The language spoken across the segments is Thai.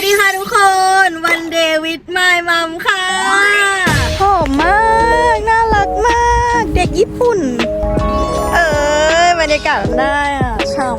วัสดีค่ะทุกคนวันเดวิดมายมัมค่ะหอมมาก น่ารักมาก เด็กญี่ปุ่น เออบรรยากาศมันได้อะช่ำ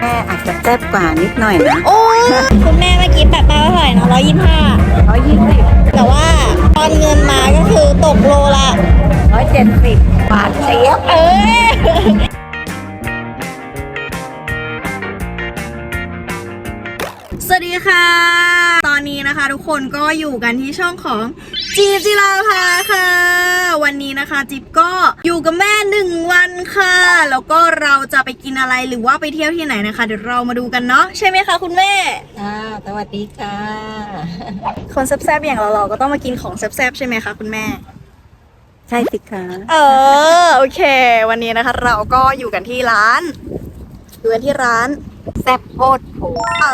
แม่อาจจะแซ่บกว่านิดหน่อยนะ โอ้ยคุณแม่เมื่อกี้แปะป้าเท่าไหร่นะร้อยยี่ห้าร้อยยี่สิบแต่ว่าต อนเงินมาก็คือตกโลละร้อยเจ็ดสิบบาทเสียบเอ้ยสวัสดีค่ะตอ นนี้นะคะ ทุกคนก็อยู่กันที่ช่องของจีบจิราภาค่ะ วันนี้นะคะจิ๊บก็อยู่กับแม่หนึ่งวันค่ะ แล้วก็เราจะไปกินอะไรหรือว่าไปเที่ยวที่ไหนนะคะ เดี๋ยวเรามาดูกันเนาะใช่ไหมคะคุณแม่อ่าสวัสดีค่ะ คนแซ่บๆอย่างเราเราก็ต้องมากินของแซ่บๆใช่ไหมคะคุณแม่ใช่สิคะเออโอเค วันนี้นะคะ เราก็อยู่กันที่ร้านอยู่กันที่ร้านแซ่บโคตรโผเอ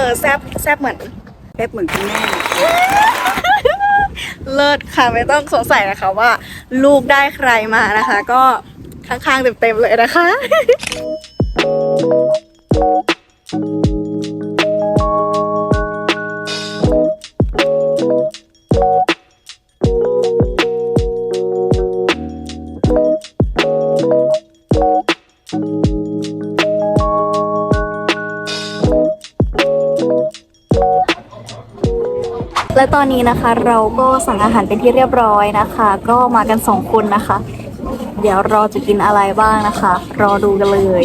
อแซบแซบเหมือน เป๊ปเหมือนคุณแม่ เลิศค่ะไม่ต้องสงสัยนะคะว่า ลูกได้ใครมานะคะ ก็ข้างๆเต็มๆเลยนะคะ และตอนนี้นะคะเราก็สั่งอาหารเป็นที่เรียบร้อยนะคะ ก็มากันสองคนนะคะ เดี๋ยวเราจะกินอะไรบ้างนะคะ รอดูกันเลย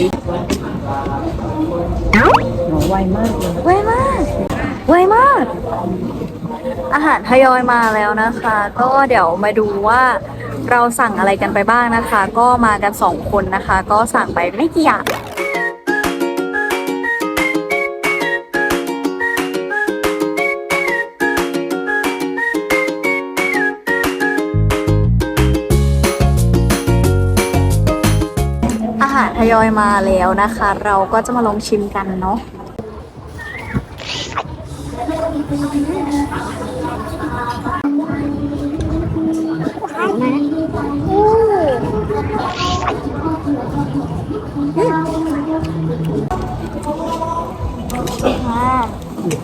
หนูไวมากเลยไวมากไวมาก อาหารทยอยมาแล้วนะคะ ก็เดี๋ยวมาดูว่าเราสั่งอะไรกันไปบ้างนะคะ ก็มากันสองคนนะคะ ก็สั่งไปไม่กี่อย่าง ยอยมาแล้วนะคะ เราก็จะมาลองชิมกันเนาะ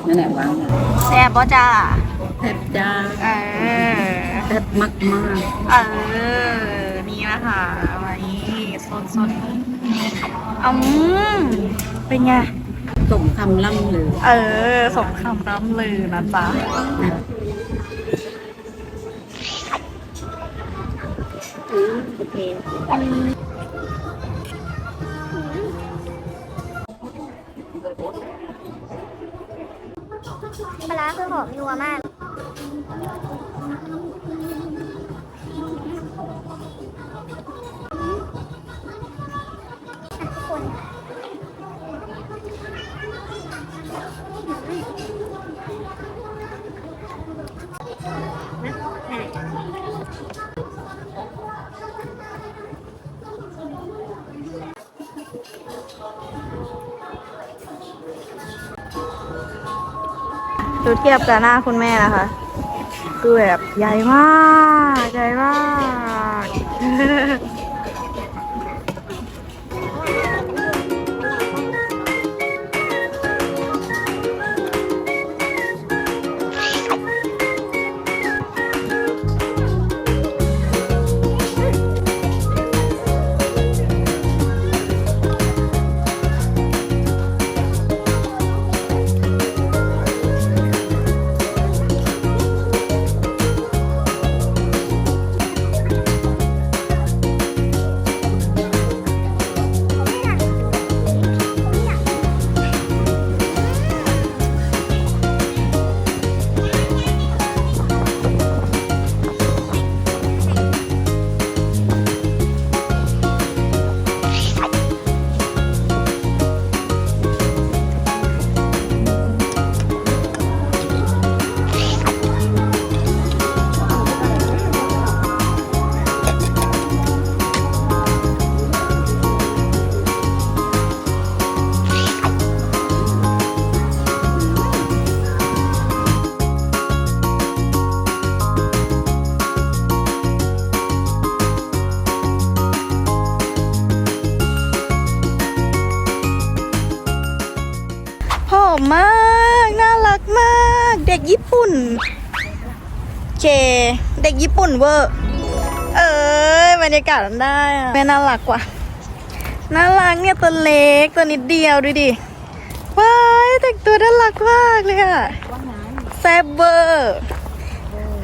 นั่นแหละวางแซ่บป่ะจ้าแซ่บจ้าเออแซ่บมากมากเออ นี่นะคะไว้สดสดๆ อืมเป็นไง สมคำล่ำลือเออ สมคำร่ำลือนะจ๊ะโอเคปลาร้าคือหอมนัวมาก ดูเทียบกับหน้าคุณแม่นะคะ คือแบบใหญ่มาก ใหญ่มาก ผอมมากน่ารักมาก เด็กญี่ปุ่นเค เด็กญี่ปุ่นเวอร์เอ้ยบรรยากาศมันได้อะแม่น่ารักกว่าน่ารักเนี่ยตัวเล็กตัวนิดเดียวดูดิว้ายแต่งตัวน่ารักมากเลยอะแซบเบอร์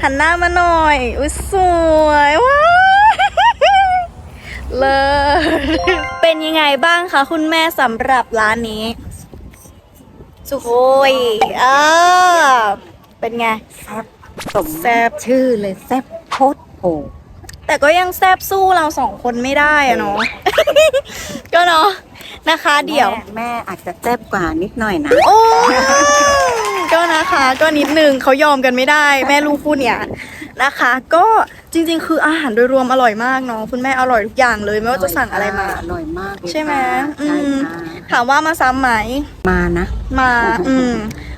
หันหน้ามาหน่อยอุ้ยสวยว้าเลิศเป็นยังไงบ้างคะคุณแม่สำหรับร้านนี้ สุโคยอ่าเป็นไงสมแซ่บชื่อเลยแซ่บโคตรโผแต่ก็ยังแซบสู้เราสองคนไม่ได้อะเนาะ ก็เนาะนะคะ เดี๋ยว แม่แม่อาจจะแซ่บกว่านิดหน่อยนะ โอ้ก็นะคะ ก็นิดนึงเขายอมกันไม่ได้ แม่ลูกคู่เนี่ย นะคะ ก็จริงๆ คืออาหารโดยรวมอร่อยมากเนาะคุณแม่อร่อยทุกอย่างเลยไม่ว่าจะสั่งอะไรมา อร่อยมากเลยใช่ไหมค่ะอืใช่มค่ะถามว่ามาซ้ำไหม มานะ มาอืม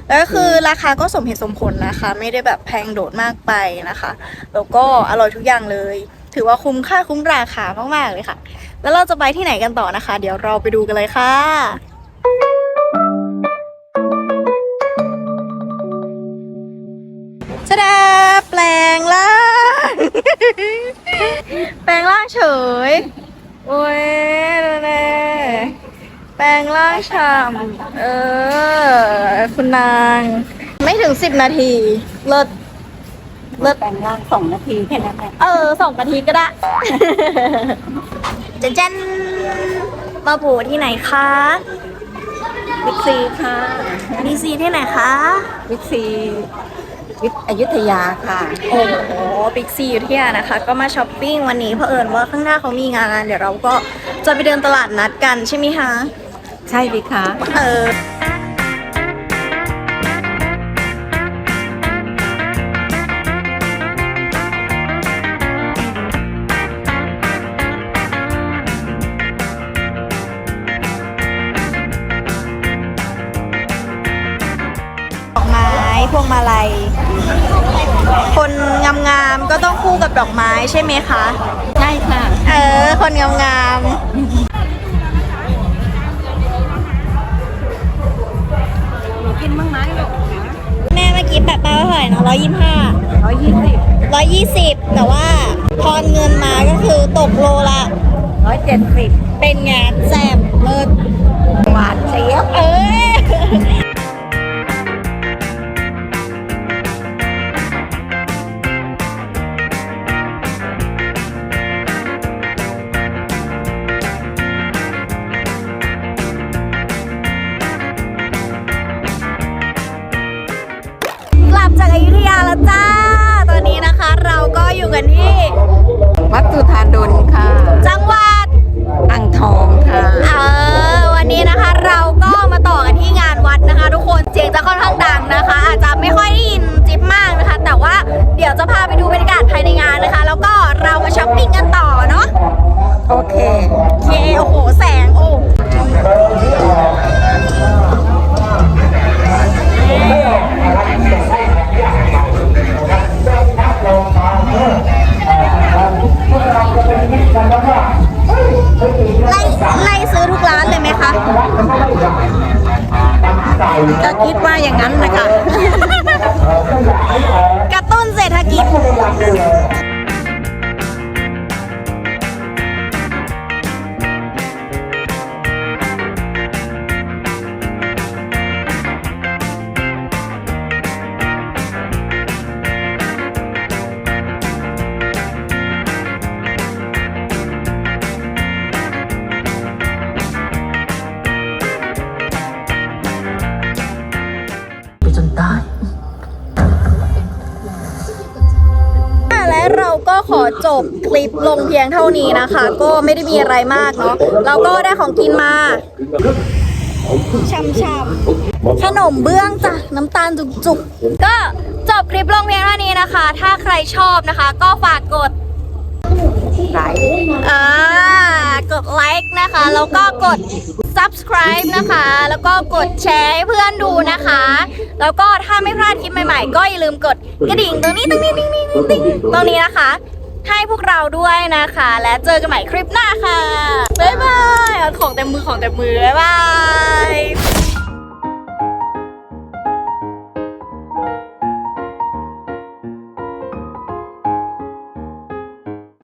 แล้วก็คือราคาก็สมเหตุสมผลนะคะ ไม่ได้แบบแพงโดดมากไปนะคะ แล้วก็อร่อยทุกอย่างเลย ถือว่าคุ้มค่าคุ้มราคามากๆเลยค่ะ แล้วเราจะไปที่ไหนกันต่อนะคะ เดี๋ยวเราไปดูกันเลยค่ะจะ แปลงร่าง แปลงร่างเฉย โอ้ยแน่ๆแปลงร่างฉ่ำเออ คุณนาง ไม่ถึงสิบนาที เลิศ เลิกแปลงร่างสองนาทีแค่นั้นแหละเออสองนาทีก็ได้ เจนเจนมาโผล่ที่ไหนคะบิ๊กซีค่ะดีซีที่ไหนคะ บิ๊กซีวิท อยุธยาค่ะ โอ้โหบิ๊กซีอยู่ที่นะคะ ก็มาช้อปปิ้งวันนี้เผอิญว่าข้างหน้าเขามีงาน เดี๋ยวเราก็จะไปเดินตลาดนัดกันใช่ไหมคะ ใช่ดิคะ เออ ดอกไม้พวงมาลัย คนงามๆก็ต้องคู่กับดอกไม้ใช่ไหมคะ ใช่ค่ะ เออ คนงามกินบ้างไหมลูกๆแม่เมื่อกี้แบบป้าเท่าไหร่นะร้อยยี่สิบห้าร้อยยี่สิบร้อยยี่สิบแต่ว่าทอนเงินมาก็คือตกโลละร้อยเจ็ดสิบเป็นไงแซ่บเลิศหวานเจี๊ยบเอ้ย วัดสุธาดลค่ะ จบคลิปลงเพียงเท่านี้นะคะ ก็ไม่ได้มีอะไรมากเนาะเราก็ได้ของกินมาช่ำๆขนมเบื้องจ้ะน้ำตาลจุกๆ ก็จบคลิปลงเพียงเท่านี้นะคะ ถ้าใครชอบนะคะ ก็ฝากกดหลายอ่ากดไลค์นะคะ แล้วก็กด subscribe นะคะ แล้วก็กดแชร์ให้เพื่อนดูนะคะ แล้วก็ถ้าไม่พลาดคลิปใหม่ๆ ก็อย่าลืมกดกระดิ่งตรงนี้ตรงนี้ตรงนี้ตรงนี้นะคะ ให้พวกเราด้วยนะคะ และเจอกันใหม่คลิปหน้าค่ะ บ๊ายบาย ของเต็มมือของเต็มมือ บ๊ายบาย